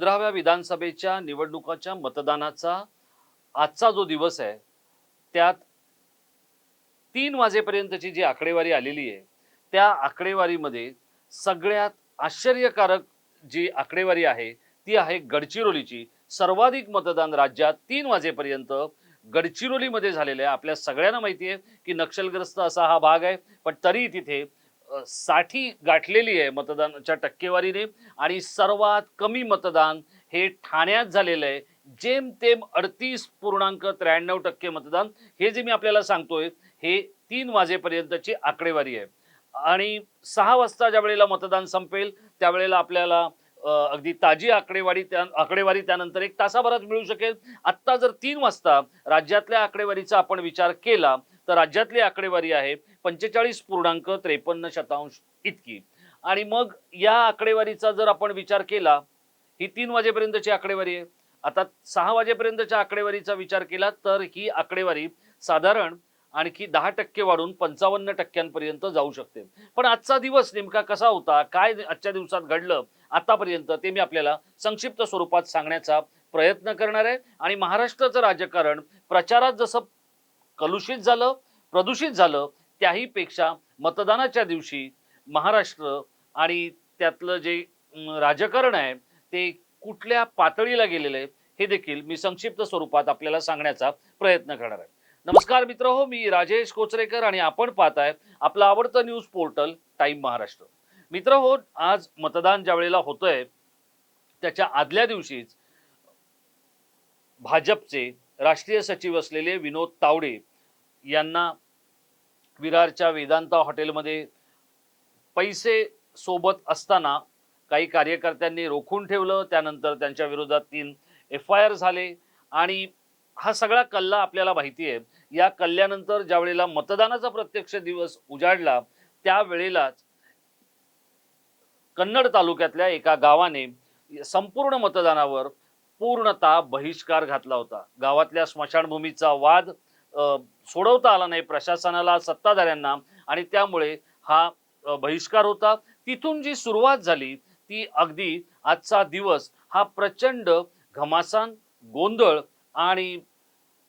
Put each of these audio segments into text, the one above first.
पंधराव्या विधानसभेच्या निवडणुकाच्या मतदानाचा आजचा जो दिवस आहे त्यात तीन वाजेपर्यंतची जी आकडेवारी आलेली आहे त्या आकडेवारीमध्ये सगळ्यात आश्चर्यकारक जी आकडेवारी आहे ती आहे गडचिरोलीची. सर्वाधिक मतदान राज्यात तीन वाजेपर्यंत गडचिरोलीमध्ये झालेलं आहे. आपल्या सगळ्यांना माहिती आहे की नक्षलग्रस्त असा हा भाग आहे पण तरी तिथे साठी गाठलेली आहे मतदानाच्या टक्केवारीने आणि सर्वात कमी मतदान हे ठाण्यात झालेलं आहे. जेमतेम अडतीस पूर्णांक त्र्याण्णव टक्के मतदान. हे जे मी आपल्याला सांगतोय हे तीन वाजेपर्यंतची आकडेवारी आहे. आणि सहा वाजता ज्या वेळेला मतदान संपेल त्यावेळेला आपल्याला अगदी ताजी आकडेवारी त्या आकडेवारी त्यानंतर एक तासाभरात मिळू शकेल. आत्ता जर तीन वाजता राज्यातल्या आकडेवारीचा आपण विचार केला तर राज्यातली आकडेवारी आहे पंचेचाळीस पूर्णांक त्रेपन्न शतांश इतकी. आणि मग या आकडेवारीचा जर आपण विचार केला ही तीन वाजेपर्यंतची आकडेवारी आहे. आता सहा वाजेपर्यंतच्या आकडेवारीचा विचार केला तर ही आकडेवारी साधारण आणखी दहा टक्के वाढून पंचावन्न टक्क्यांपर्यंत जाऊ शकते. पण आजचा दिवस नेमका कसा होता काय आजच्या दिवसात घडलं आतापर्यंत ते मी आपल्याला संक्षिप्त स्वरूपात सांगण्याचा प्रयत्न करणार आहे. आणि महाराष्ट्राचं राजकारण प्रचारात जसं कलुषित झालं प्रदूषित झालं त्याही पेक्षा मतदानाच्या दिवशी महाराष्ट्र आणि त्यातलं जे राजकारण आहे ते कुठल्या पातळीला गेलेलं आहे हे देखील मी संक्षिप्त स्वरूपात आपल्याला सांगण्याचा प्रयत्न करणार आहे. नमस्कार मित्र हो मी राजेश कोचरेकर आणि आपण पाहताय आपलं आवडतं न्यूज पोर्टल टाइम महाराष्ट्र. मित्र हो आज मतदान ज्या वेळेला होतंय त्याच्या आदल्या दिवशीच भाजपचे राष्ट्रीय सचिव असलेले विनोद तावडे यांना विरारच्या वेदांता हॉटेलमध्ये पैसे सोबत असताना काही कार्यकर्त्यांनी रोखून ठेवलं. त्यानंतर त्यांच्या विरोधात तीन एफ आय आर झाले. आणि हा सगळा कल्ला आपल्याला माहिती आहे. या कल्ल्यानंतर ज्या वेळेला मतदानाचा प्रत्यक्ष दिवस उजाडला त्यावेळेलाच कन्नड तालुक्यातल्या एका गावाने संपूर्ण मतदानावर पूर्णतः बहिष्कार घातला होता. गावातल्या स्मशानभूमीचा वाद सोडवता आला नाही प्रशासनाला सत्ताधाऱ्यांना आणि त्यामुळे हा बहिष्कार होता. तिथून जी सुरुवात झाली ती अगदी आजचा दिवस हा प्रचंड घमासान गोंधळ आणि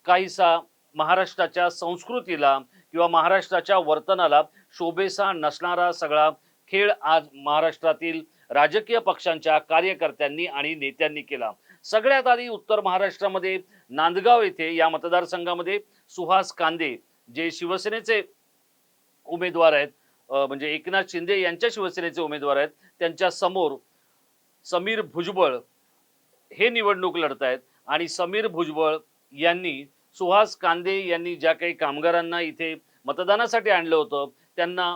काहीसा महाराष्ट्राच्या संस्कृतीला किंवा महाराष्ट्राच्या वर्तनाला शोभेसा नसणारा सगळा खेळ आज महाराष्ट्रातील राजकीय पक्षांच्या कार्यकर्त्यांनी आणि नेत्यांनी केला. सगळ्यात आधी उत्तर महाराष्ट्रामध्ये नांदगाव येथे या मतदारसंघामध्ये सुहास कांदे जे शिवसेनेचे उमेदवार आहेत म्हणजे एकनाथ शिंदे यांच्या शिवसेनेचे उमेदवार आहेत त्यांच्यासमोर समीर भुजबळ हे निवडणूक लढत आहेत आणि समीर भुजबळ यांनी सुहास कांदे यांनी ज्या काही कामगारांना इथे मतदानासाठी आणलं होतं त्यांना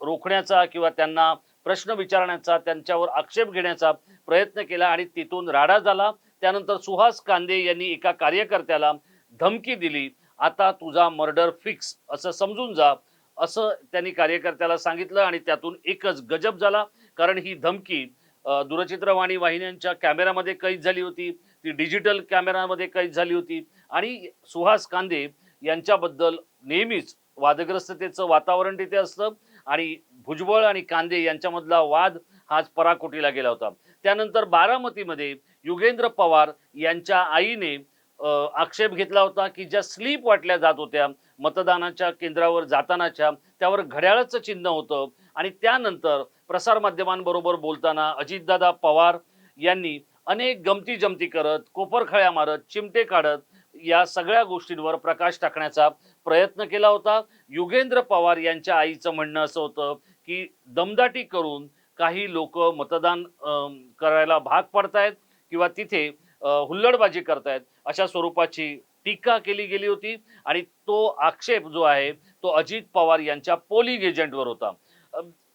रोखण्याचा किंवा त्यांना प्रश्न विचारण्याचा त्यांच्यावर आक्षेप घेण्याचा प्रयत्न केला आणि तिथून राडा झाला. त्यानंतर सुहास कांदे यांनी एका कार्यकर्त्याला धमकी दिली आता तुझा मर्डर फिक्स असं समजून जा असं त्यांनी कार्यकर्त्याला सांगितलं आणि त्यातून एकच गजब झाला कारण ही धमकी दूरचित्रवाणी वाहिन्यांच्या कॅमेरामध्ये कैद झाली होती ती डिजिटल कॅमेरामध्ये कैद झाली होती आणि सुहास कांदे यांच्याबद्दल नेहमीच वादग्रस्ततेचं वातावरण तिथे असतं आणि भुजबळ आणि कांदे यांच्यामधला वाद हाच पराकोटीला गेला होता. त्यानंतर बारामतीमध्ये युगेंद्र पवार यांच्या आईने आक्षेप घेतला होता की ज्या स्लीप वाटल्या जात होत्या मतदानाच्या केंद्रावर जातानाच्या त्यावर घड्याळाचं चिन्ह होतं. आणि त्यानंतर प्रसारमाध्यमांबरोबर बोलताना अजितदादा पवार यांनी अनेक गमती जमती करत कोपरखळ्या मारत चिमटे काढत या सगळ्या गोष्टींवर प्रकाश टाकण्याचा प्रयत्न केला होता. युगेंद्र पवार यांच्या आईचं म्हणणं असं होतं की दमदाटी करून काही लोक मतदान करायला भाग पडतायत किंवा तिथे हुल्लडबाजी करतायत अशा स्वरूपाची टीका केली गेली होती आणि तो आक्षेप जो आहे तो अजित पवार यांच्या पोलिंग एजंटवर होता.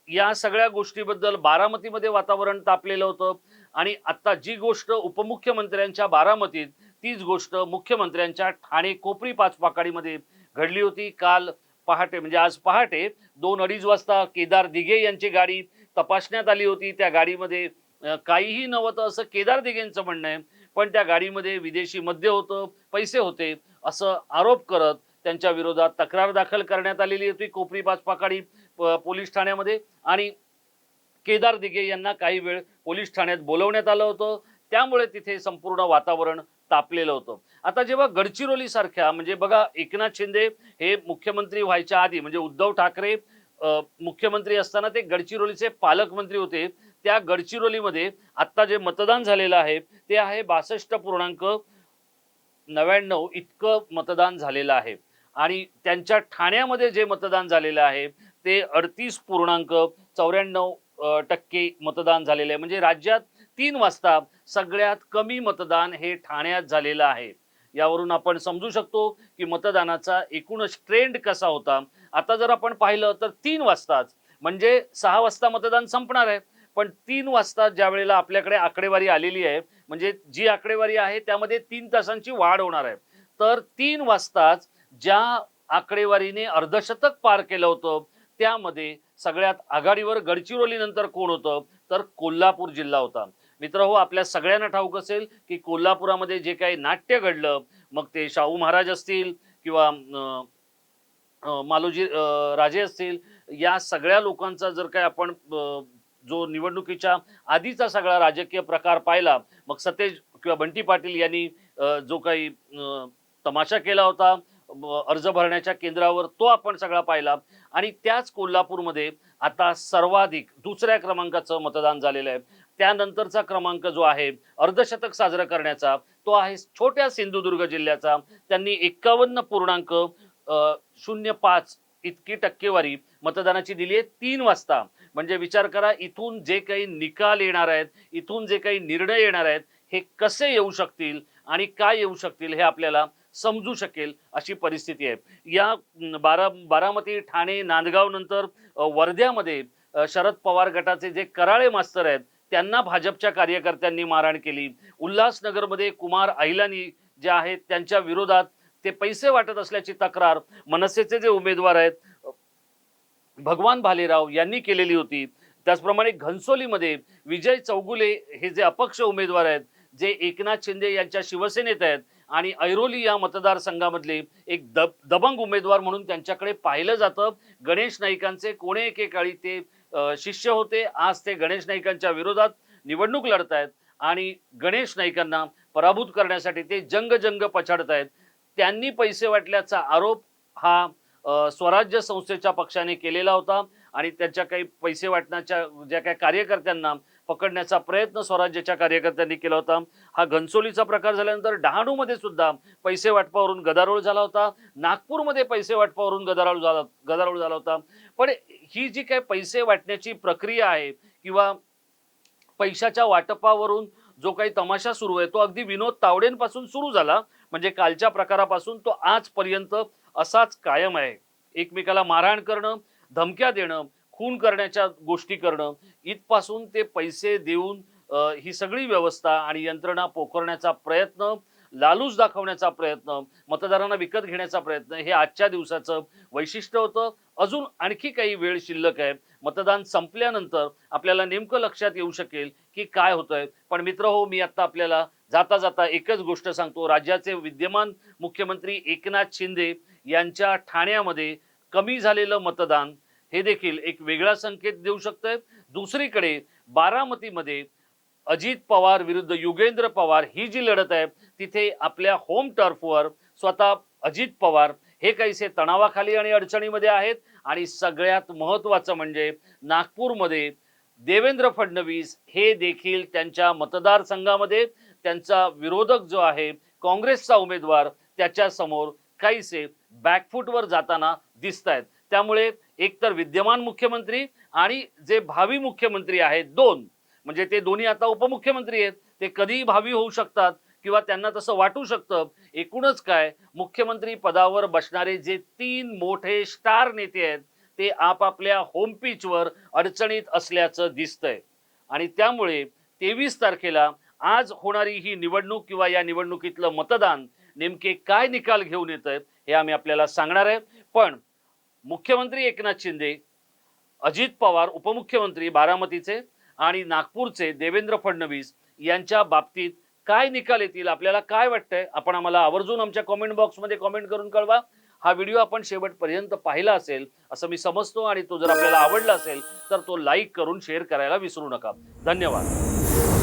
या सगळ्या गोष्टीबद्दल बारामतीमध्ये वातावरण तापलेलं होतं आणि आता जी गोष्ट उपमुख्यमंत्र्यांच्या बारामतीत तीच गोष्ट मुख्यमंत्र्यांच्या ठाणे कोपरी पाचपाकाडीमध्ये घडली होती. काल पहाटे म्हणजे आज पहाटे दोन अडीच वाजता केदार दिघे यांची गाडी तपासण्यात आली होती. त्या गाडीमध्ये काहीही नव्हतं असं केदार दिघेंचं म्हणणं आहे. पण त्या गाडीमध्ये विदेशी मद्य होतं पैसे होते असं आरोप करत त्यांच्या विरोधात तक्रार दाखल करण्यात आलेली होती कोपरी पाचपाकाडी पोलीस ठाण्यामध्ये. आणि केदार दिघे यांना काही वेळ पोलीस ठाण्यात बोलवण्यात आलं होतं. त्यामुळे तिथे संपूर्ण वातावरण तापलेलं होतं. आता जेव्हा गडचिरोली सारख्या म्हणजे बघा एकनाथ शिंदे हे मुख्यमंत्री व्हायच्या आधी म्हणजे उद्धव ठाकरे मुख्यमंत्री असताना ते गडचिरोलीचे पालकमंत्री होते. त्या गडचिरोलीमध्ये आत्ता जे मतदान झालेलं आहे ते आहे बासष्ट पूर्णांक नव्याण्णव इतकं मतदान झालेलं आहे. आणि त्यांच्या ठाण्यामध्ये जे मतदान झालेलं आहे ते अडतीस पूर्णांक चौऱ्याण्णव टक्के मतदान झालेलं आहे. म्हणजे राज्यात तीन वाजता सगळ्यात कमी मतदान हे ठाण्यात झालेलं आहे. यावरून आपण समजू शकतो की मतदानाचा एकूणच ट्रेंड कसा होता. आता जर आपण पाहिलं तर तीन वाजताच म्हणजे सहा वाजता मतदान संपणार आहे. पण तीन वाजता ज्या वेळेला आपल्याकडे आकडेवारी आलेली आहे म्हणजे जी आकडेवारी आहे त्यामध्ये तीन तासांची वाढ होणार आहे. तर तीन वाजताच ज्या आकडेवारीने अर्धशतक पार केलं होतं त्यामध्ये सगळ्यात आघाडीवर गडचिरोली नंतर कोण होतं? तर कोल्हापूर जिल्हा होता. मित्र हो आपल्या सगळ्यांना ठाऊक असेल की कोल्हापुरामध्ये जे काही नाट्य घडलं मग ते शाहू महाराज असतील किंवा मालोजी राजे असतील या सगळ्या लोकांचा जर काय आपण जो निवडणुकीच्या आधीचा सगळा राजकीय प्रकार पाहिला मग सतेज किंवा बंटी पाटील यांनी जो काही तमाशा केला होता अर्ज भरण्याच्या केंद्रावर तो आपण सगळा पाहिला. आणि त्याच कोल्हापूरमध्ये आता सर्वाधिक दुसऱ्या क्रमांकाचं मतदान झालेलं आहे. त्यानंतरचा क्रमांक जो आहे अर्धशतक साजरा करण्याचा तो आहे छोट्या सिंधुदुर्ग जिल्ह्याचा. त्यांनी एक्कावन्न पूर्णांक शून्य पाच इतकी टक्केवारी मतदानाची दिली आहे तीन वाजता. म्हणजे विचार करा इथून जे काही निकाल येणार आहेत इथून जे काही निर्णय येणार आहेत हे कसे येऊ शकतील आणि काय येऊ शकतील हे आपल्याला समजू शकेल अशी परिस्थिती आहे. या बारा बारामती ठाणे नांदगाव नंतर वर्ध्यामध्ये शरद पवार गटाचे जे कराळे मास्तर आहेत त्यांना भाजपच्या कार्यकर्त्यांनी मारहाण केली. उल्हासनगरमध्ये कुमार अहिलानी जे आहेत त्यांच्या विरोधात ते पैसे वाटत असल्याची तक्रार मनसेचे जे उमेदवार आहेत भगवान भालेराव यांनी केलेली होती. त्याचप्रमाणे घनसोलीमध्ये विजय चौगुले हे जे अपक्ष उमेदवार आहेत जे एकनाथ शिंदे यांच्या शिवसेनेत आहेत आणि ऐरोली या मतदारसंघामधले एक दब दबंग उमेदवार म्हणून त्यांच्याकडे पाहिलं जातं. गणेश नाईकांचे कोणे एकेकाळी ते शिष्य होते. आज ते गणेश नाईकांच्या विरोधात निवडणूक लढत आहेत आणि गणेश नाईकांना पराभूत करण्यासाठी ते जंग जंग पछाडत आहेत त्यांनी पैसे वाटल्याचा आरोप हा स्वराज्य संस्थेच्या पक्षाने केलेला होता आणि त्यांच्या काही पैसे वाटण्याच्या ज्या काही कार्यकर्त्यांना पकडण्याचा प्रयत्न स्वराज्याच्या कार्यकर्त्यांनी केला होता. हा घनसोलीचा प्रकार झाल्यानंतर डहाणूमध्ये सुद्धा पैसे वाटपावरून गदारोळ झाला होता. नागपूरमध्ये पैसे वाटपावरून गदारोळ झाला गदारोळ झाला होता. पण ही जी काही पैसे वाटण्याची प्रक्रिया आहे किंवा पैशाच्या वाटपावरून जो काही तमाशा सुरू आहे तो अगदी विनोद तावडेंपासून सुरू झाला. म्हणजे कालच्या प्रकारापासून तो आजपर्यंत असाच कायम आहे. एकमेकाला मारहाण करणं धमक्या देणं खून करण्याच्या गोष्टी करणं इथपासून ते पैसे देऊन ही सगळी व्यवस्था आणि यंत्रणा पोखरण्याचा प्रयत्न लालूच दाखवण्याचा प्रयत्न मतदारांना विकत घेण्याचा प्रयत्न हे आजच्या दिवसाचं वैशिष्ट्य होतं. अजून आणखी काही वेळ शिल्लक आहे. मतदान संपल्यानंतर आपल्याला नेमकं लक्षात येऊ शकेल की काय होतंय. पण मित्र हो मी आत्ता आपल्याला जाता जाता एकच गोष्ट सांगतो. राज्याचे विद्यमान मुख्यमंत्री एकनाथ शिंदे यांच्या ठाण्यामध्ये कमी झालेलं मतदान हे देखील एक वेगळा संकेत देऊ शकतंय. दुसरीकडे बारामतीमध्ये अजित पवार विरुद्ध युगेंद्र पवार ही जी लढत आहे तिथे आपल्या होम टर्फवर स्वतः अजित पवार हे काहीसे तणावाखाली आणि अडचणीमध्ये आहेत. आणि सगळ्यात महत्त्वाचं म्हणजे नागपूरमध्ये देवेंद्र फडणवीस हे देखील त्यांच्या मतदारसंघामध्ये त्यांचा विरोधक जो आहे काँग्रेसचा उमेदवार त्याच्यासमोर काहीसे बॅकफूटवर जाताना दिसत आहेत त्यामुळे एकतर विद्यमान मुख्यमंत्री आणि जे भावी मुख्यमंत्री आहेत दोन म्हणजे ते दोन्ही आता उपमुख्यमंत्री आहेत ते कधीही भावी होऊ शकतात किंवा त्यांना तसं वाटू शकतं. एकूणच काय मुख्यमंत्री पदावर बसणारे जे तीन मोठे स्टार नेते आहेत ते आपापल्या होमपीचवर अडचणीत असल्याचं दिसतंय. आणि त्यामुळे तेवीस तारखेला आज होणारी ही निवडणूक किंवा या निवडणुकीतलं मतदान नेमके काय निकाल घेऊन येत आहेत हे आम्ही आपल्याला सांगणार आहे. पण मुख्यमंत्री एकनाथ शिंदे अजित पवार उपमुख्यमंत्री बारामतीचे आणि नागपूरचे देवेंद्र फडणवीस यांच्या बाबतीत काय निकाल येतील आपल्याला काय वाटतंय आपण आम्हाला आवर्जून आमच्या कॉमेंट बॉक्समध्ये कॉमेंट करून कळवा. हा व्हिडिओ आपण शेवटपर्यंत पाहिला असेल असं मी समजतो आणि तो जर आपल्याला आवडला असेल तर तो लाईक करून शेअर करायला विसरू नका. धन्यवाद.